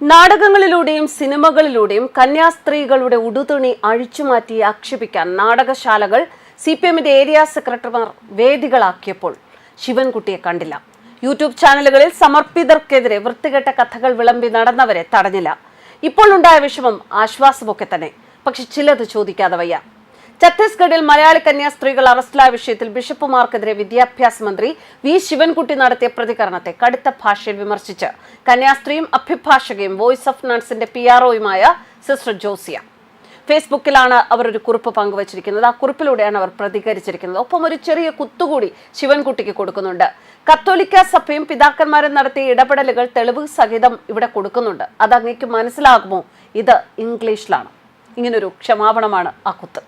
നാടകങ്ങളിലൂടെയും സിനിമകളിലൂടെയും കന്യാസ്ത്രീകളുടെ ഉടുതുണി അഴിച്ചുമാറ്റി ആക്ഷേപിക്കാൻ നാടകശാലകൾ സി പി എമ്മിന്റെ ഏരിയ സെക്രട്ടറിമാർ വേദികളാക്കിയപ്പോൾ ശിവൻകുട്ടിയെ കണ്ടില്ല. യൂട്യൂബ് ചാനലുകളിൽ സമർപ്പിതർക്കെതിരെ വൃത്തികെട്ട കഥകൾ വിളമ്പി നടന്നവരെ തടഞ്ഞില്ല. ഇപ്പോൾ ഉണ്ടായ വിഷമം ആശ്വാസമൊക്കെ തന്നെ. പക്ഷെ ചിലത് ചോദിക്കാതെ വയ്യ. ഛത്തീസ്ഗഡിൽ മലയാളി കന്യാ സ്ത്രീകൾ അറസ്റ്റിലായ വിഷയത്തിൽ ബിഷപ്പുമാർക്കെതിരെ വിദ്യാഭ്യാസ മന്ത്രി വി ശിവൻകുട്ടി നടത്തിയ പ്രതികരണത്തെ കടുത്ത ഭാഷയിൽ വിമർശിച്ച്. കന്യാസ്ത്രീയും അഭിഭാഷകയും വോയിസ് ഓഫ് നൺസിന്റെ പി ആർഒയുമായ സിസ്റ്റർ ജോസിയ. ഫേസ്ബുക്കിലാണ് അവർ ഒരു കുറിപ്പ് പങ്കുവച്ചിരിക്കുന്നത്. ആ കുറിപ്പിലൂടെയാണ് അവർ പ്രതികരിച്ചിരിക്കുന്നത്. ഒപ്പം ഒരു ചെറിയ കുത്തുകൂടി ശിവൻകുട്ടിക്ക് കൊടുക്കുന്നുണ്ട്. കത്തോലിക്ക സഭയും പിതാക്കന്മാരും നടത്തിയ ഇടപെടലുകൾ തെളിവ് സഹിതം ഇവിടെ കൊടുക്കുന്നുണ്ട്. അത് അങ്ങേക്ക് മനസ്സിലാകുമോ? ഇത് ഇംഗ്ലീഷിലാണ്. ഇങ്ങനൊരു ക്ഷമാപണമാണ് ആ കുത്ത്.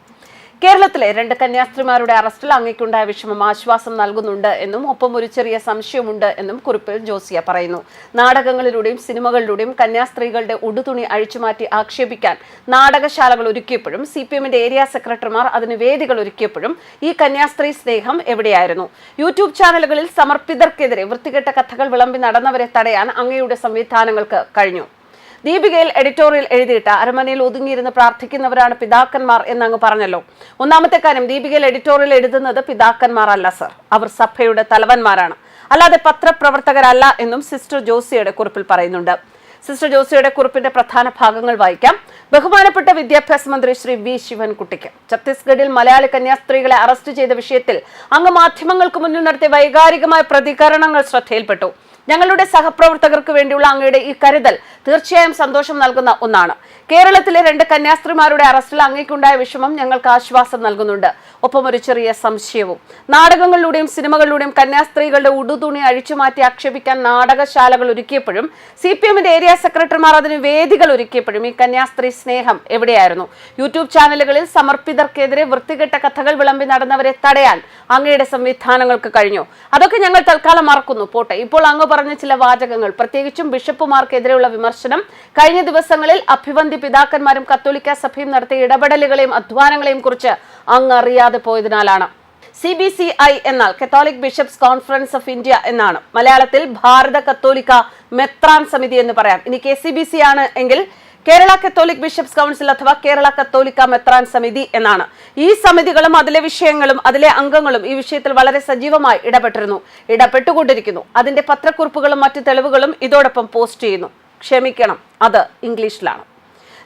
കേരളത്തിലെ രണ്ട് കന്യാസ്ത്രീമാരുടെ അറസ്റ്റിൽ അങ്ങേക്കുണ്ടായ വിഷമം ആശ്വാസം നൽകുന്നുണ്ട് എന്നും ഒപ്പം ഒരു ചെറിയ സംശയമുണ്ട് എന്നും കുറിപ്പിൽ ജോസിയ പറയുന്നു. നാടകങ്ങളിലൂടെയും സിനിമകളിലൂടെയും കന്യാസ്ത്രീകളുടെ ഉടുതുണി അഴിച്ചുമാറ്റി ആക്ഷേപിക്കാൻ നാടകശാലകൾ ഒരുക്കിയപ്പോഴും സി പി എമ്മിന്റെ ഏരിയ സെക്രട്ടറിമാർ അതിന് വേദികൾ ഒരുക്കിയപ്പോഴും ഈ കന്യാസ്ത്രീ സ്നേഹം എവിടെയായിരുന്നു? യൂട്യൂബ് ചാനലുകളിൽ സമർപ്പിതർക്കെതിരെ വൃത്തികെട്ട കഥകൾ വിളമ്പി നടന്നവരെ തടയാൻ അങ്ങയുടെ സംവിധാനങ്ങൾക്ക് കഴിഞ്ഞു. ദീപികയിൽ എഡിറ്റോറിയൽ എഴുതിയിട്ട് അരമനയിൽ ഒതുങ്ങിയിരുന്ന് പ്രാർത്ഥിക്കുന്നവരാണ് പിതാക്കന്മാർ എന്നങ്ങ് പറഞ്ഞല്ലോ. ഒന്നാമത്തെ കാര്യം ദീപികയിൽ എഡിറ്റോറിയൽ എഴുതുന്നത് പിതാക്കന്മാർ അല്ല സർ. അവർ സഭയുടെ തലവന്മാരാണ്. അല്ലാതെ പത്രപ്രവർത്തകരല്ല എന്നും സിസ്റ്റർ ജോസിയുടെ കുറിപ്പിൽ പറയുന്നുണ്ട്. സിസ്റ്റർ ജോസിയുടെ കുറിപ്പിന്റെ പ്രധാന ഭാഗങ്ങൾ വായിക്കാം. ബഹുമാനപ്പെട്ട വിദ്യാഭ്യാസ മന്ത്രി ശ്രീ വി ശിവൻകുട്ടിക്ക്. ഛത്തീസ്ഗഡിൽ മലയാളി കന്യാസ്ത്രീകളെ അറസ്റ്റ് ചെയ്ത വിഷയത്തിൽ അങ്ങ് മാധ്യമങ്ങൾക്ക് മുന്നിൽ നടത്തിയ വൈകാരികമായ പ്രതികരണങ്ങൾ ശ്രദ്ധയിൽപ്പെട്ടു. ഞങ്ങളുടെ സഹപ്രവർത്തകർക്ക് വേണ്ടിയുള്ള അങ്ങയുടെ ഈ കരുതൽ തീർച്ചയായും സന്തോഷം നൽകുന്ന ഒന്നാണ്. കേരളത്തിലെ രണ്ട് കന്യാസ്ത്രീമാരുടെ അറസ്റ്റിൽ അങ്ങേക്കുണ്ടായ വിഷമം ഞങ്ങൾക്ക് ആശ്വാസം നൽകുന്നുണ്ട്. ഒപ്പം ഒരു ചെറിയ സംശയവും. നാടകങ്ങളിലൂടെയും സിനിമകളിലൂടെയും കന്യാസ്ത്രീകളുടെ ഉടുതുണി അഴിച്ചുമാറ്റി ആക്ഷേപിക്കാൻ നാടകശാലകൾ ഒരുക്കിയപ്പോഴും സി പി എമ്മിന്റെ ഏരിയ സെക്രട്ടറിമാർ അതിന് വേദികൾ ഒരുക്കിയപ്പോഴും ഈ കന്യാസ്ത്രീ സ്നേഹം എവിടെയായിരുന്നു? യൂട്യൂബ് ചാനലുകളിൽ സമർപ്പിതർക്കെതിരെ വൃത്തികെട്ട കഥകൾ വിളമ്പി നടന്നവരെ തടയാൻ അങ്ങയുടെ സംവിധാനങ്ങൾക്ക് കഴിഞ്ഞു. അതൊക്കെ ഞങ്ങൾ തൽക്കാലം മറക്കുന്നു. പോട്ടെ ഇപ്പോൾ അങ്ങ് പറഞ്ഞ ചില വാചകങ്ങൾ. പ്രത്യേകിച്ചും ബിഷപ്പുമാർക്കെതിരെയുള്ള വിമർശനം. കഴിഞ്ഞ ദിവസങ്ങളിൽ അഭിവന്തി പിതാക്കന്മാരും കത്തോലിക്ക സഭയും നടത്തിയ ഇടപെടലുകളെയും അധ്വാനങ്ങളെയും കുറിച്ച് അങ്ങ് അറിയാതെ പോയതിനാലാണ്. സി ബി സി ഐ എന്നാൽ Catholic bishops conference of India എന്നാണ്. മലയാളത്തിൽ ഭാരത കത്തോലിക്ക മെത്രാൻ സമിതി എന്ന് പറയാം. ഇനി കെ സി ബി സി ആണ് എങ്കിൽ കേരള കത്തോലിക് ബിഷപ്സ് കൗൺസിൽ അഥവാ കേരള കത്തോലിക്ക മെത്രാൻ സമിതി എന്നാണ്. ഈ സമിതികളും അതിലെ വിഷയങ്ങളും അതിലെ അംഗങ്ങളും ഈ വിഷയത്തിൽ വളരെ സജീവമായി ഇടപെട്ടിരുന്നു. ഇടപെട്ടുകൊണ്ടിരിക്കുന്നു. അതിന്റെ പത്രക്കുറിപ്പുകളും മറ്റു തെളിവുകളും ഇതോടൊപ്പം പോസ്റ്റ് ചെയ്യുന്നു. ക്ഷമിക്കണം. അത് ഇംഗ്ലീഷിലാണ്.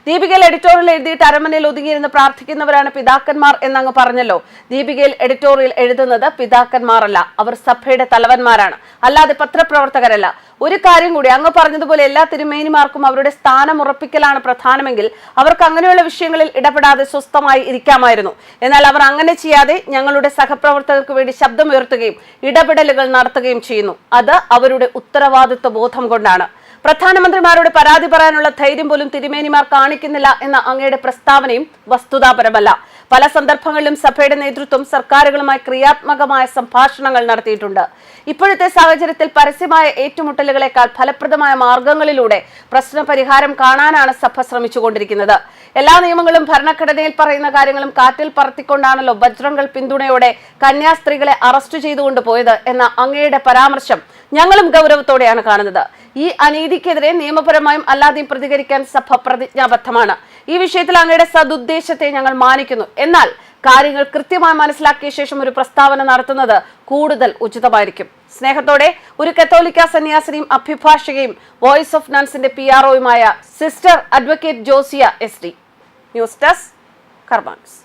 ദീപികയിൽ എഡിറ്റോറിയൽ എഴുതിയിട്ട് അരമനയിൽ ഒതുങ്ങിയിരുന്ന് പ്രാർത്ഥിക്കുന്നവരാണ് പിതാക്കന്മാർ എന്നങ്ങ് പറഞ്ഞല്ലോ. ദീപികയിൽ എഡിറ്റോറിയൽ എഴുതുന്നത് പിതാക്കന്മാരല്ല അവർ സഭയുടെ തലവന്മാരാണ്. അല്ലാതെ പത്രപ്രവർത്തകരല്ല. ഒരു കാര്യം കൂടി അങ്ങ് പറഞ്ഞതുപോലെ എല്ലാ തിരുമേനിമാർക്കും അവരുടെ സ്ഥാനം ഉറപ്പിക്കലാണ് പ്രധാനമെങ്കിൽ അവർക്ക് അങ്ങനെയുള്ള വിഷയങ്ങളിൽ ഇടപെടാതെ സ്വസ്ഥമായി ഇരിക്കാമായിരുന്നു. എന്നാൽ അവർ അങ്ങനെ ചെയ്യാതെ ഞങ്ങളുടെ സഹപ്രവർത്തകർക്ക് വേണ്ടി ശബ്ദമുയർത്തുകയും ഇടപെടലുകൾ നടത്തുകയും ചെയ്യുന്നു. അത് അവരുടെ ഉത്തരവാദിത്വ ബോധം കൊണ്ടാണ്. പ്രധാനമന്ത്രിമാരോട് പരാതി പറയാനുള്ള ധൈര്യം പോലും തിരുമേനിമാർ കാണിക്കുന്നില്ല എന്ന അങ്ങയുടെ പ്രസ്താവനയും വസ്തുതാപരമല്ല. പല സന്ദർഭങ്ങളിലും സഭയുടെ നേതൃത്വം സർക്കാരുകളുമായി ക്രിയാത്മകമായ സംഭാഷണങ്ങൾ നടത്തിയിട്ടുണ്ട്. ഇപ്പോഴത്തെ സാഹചര്യത്തിൽ പരസ്യമായ ഏറ്റുമുട്ടലുകളെക്കാൾ ഫലപ്രദമായ മാർഗങ്ങളിലൂടെ പ്രശ്ന പരിഹാരം കാണാനാണ് സഭ ശ്രമിച്ചുകൊണ്ടിരിക്കുന്നത്. എല്ലാ നിയമങ്ങളും ഭരണഘടനയിൽ പറയുന്ന കാര്യങ്ങളും കാറ്റിൽ പറത്തിക്കൊണ്ടാണല്ലോ ബജ്രംഗൾ പിന്തുണയോടെ കന്യാസ്ത്രീകളെ അറസ്റ്റ് ചെയ്തുകൊണ്ട് പോയത് എന്ന അങ്ങയുടെ പരാമർശം ഞങ്ങളും ഗൗരവത്തോടെയാണ് കാണുന്നത്. ഈ അനീതിക്കെതിരെ നിയമപരമായും അല്ലാതെയും പ്രതികരിക്കാൻ സഭ പ്രതിജ്ഞാബദ്ധമാണ്. ഈ വിഷയത്തിൽ അങ്ങയുടെ സതുദ്ദേശത്തെ ഞങ്ങൾ മാനിക്കുന്നു. എന്നാൽ കാര്യങ്ങൾ കൃത്യമായി മനസ്സിലാക്കിയ ശേഷം ഒരു പ്രസ്താവന നടത്തുന്നത് കൂടുതൽ ഉചിതമായിരിക്കും. സ്നേഹത്തോടെ ഒരു കത്തോലിക്ക സന്യാസിനിയും അഭിഭാഷകയും വോയിസ് ഓഫ് നൺസിന്റെ P ആർഒയുമായ sister advocate Josia S D. News desk കർമാൻസ്.